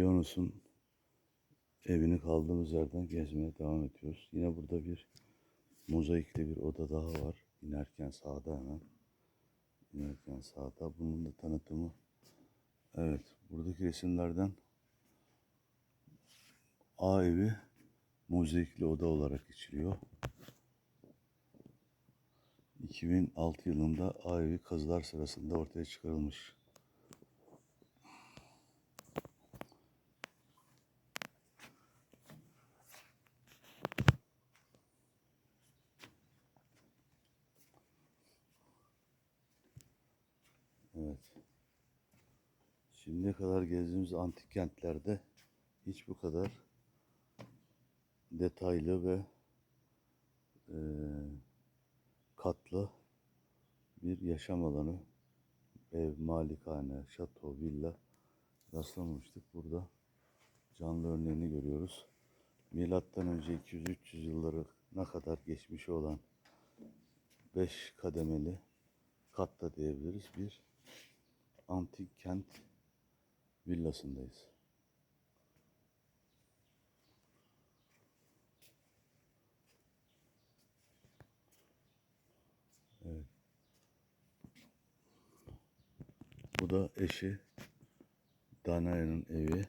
Dionys'un evini kaldığımız yerden gezmeye devam ediyoruz. Yine burada bir mozaikli bir oda daha var. İnerken sağda hemen. İnerken sağda. Bunun da tanıtımı. Evet. Buradaki resimlerden A evi mozaikli oda olarak geçiliyor. 2006 yılında A evi kazılar sırasında ortaya çıkarılmış. Evet. Şimdiye kadar gezdiğimiz antik kentlerde hiç bu kadar detaylı ve eee, katlı bir yaşam alanı, ev, malikane, şato, villa rastlamamıştık. Burada canlı örneğini görüyoruz. Milattan önce 200-300 yılları ne kadar geçmişi olan 5 kademeli katta diyebiliriz. Bir antik kent villasındayız. Bu da eşi Danaya'nın evi.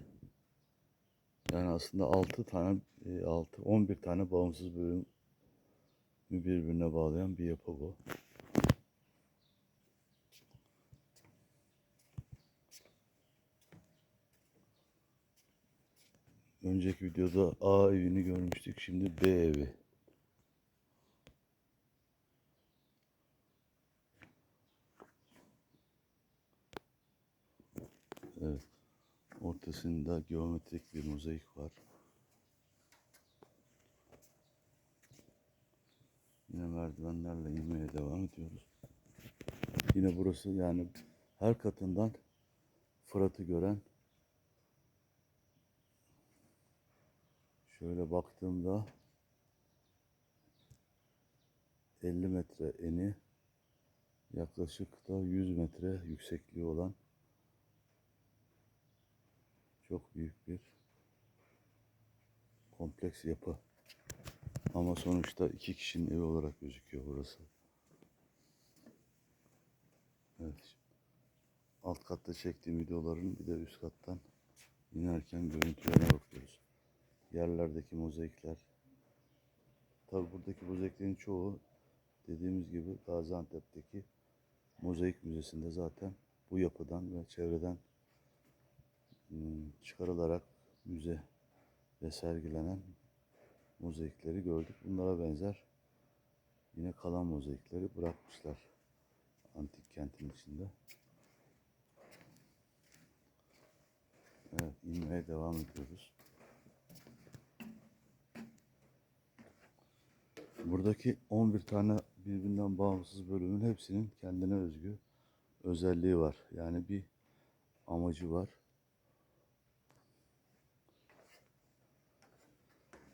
Yani aslında 6 tane, 6, 11 tane bağımsız bölüm birbirine bağlayan bir yapı bu. Önceki videoda A evini görmüştük. Şimdi B evi. Evet. Ortasında geometrik bir mozaik var. Yine merdivenlerle inmeye devam ediyoruz. Yine burası yani her katından Fırat'ı gören şöyle baktığımda 50 metre eni yaklaşık da 100 metre yüksekliği olan çok büyük bir kompleks yapı. Ama sonuçta iki kişinin evi olarak gözüküyor burası. Evet. Alt katta çektiğim videoların bir de üst kattan inerken görüntülerine bakıyoruz. Yerlerdeki mozaikler. Tabi buradaki mozaiklerin çoğu dediğimiz gibi Gaziantep'teki Mozaik Müzesi'nde zaten bu yapıdan ve çevreden hmm, çıkarılarak müze ve sergilenen mozaikleri gördük. Bunlara benzer yine kalan mozaikleri bırakmışlar antik kentin içinde. Evet, inmeye devam ediyoruz. Buradaki 11 tane birbirinden bağımsız bölümün hepsinin kendine özgü özelliği var. Yani bir amacı var.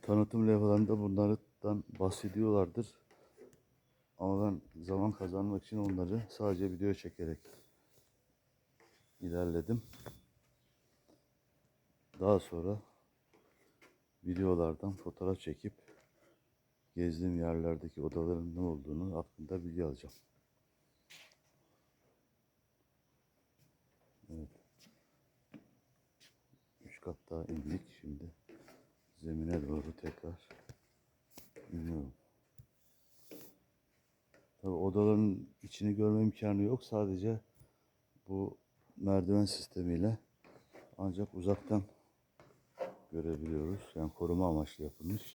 Tanıtım levhalarında bunlardan bahsediyorlardır. Ama ben zaman kazanmak için onları sadece video çekerek ilerledim. Daha sonra videolardan fotoğraf çekip gezdiğim yerlerdeki odaların ne olduğunu hakkında bilgi alacağım. Evet. Üç kat daha indik şimdi. Zemine doğru tekrar iniyorum. Tabii odaların içini görme imkanı yok. Sadece bu merdiven sistemiyle ancak uzaktan görebiliyoruz. Yani koruma amaçlı yapılmış.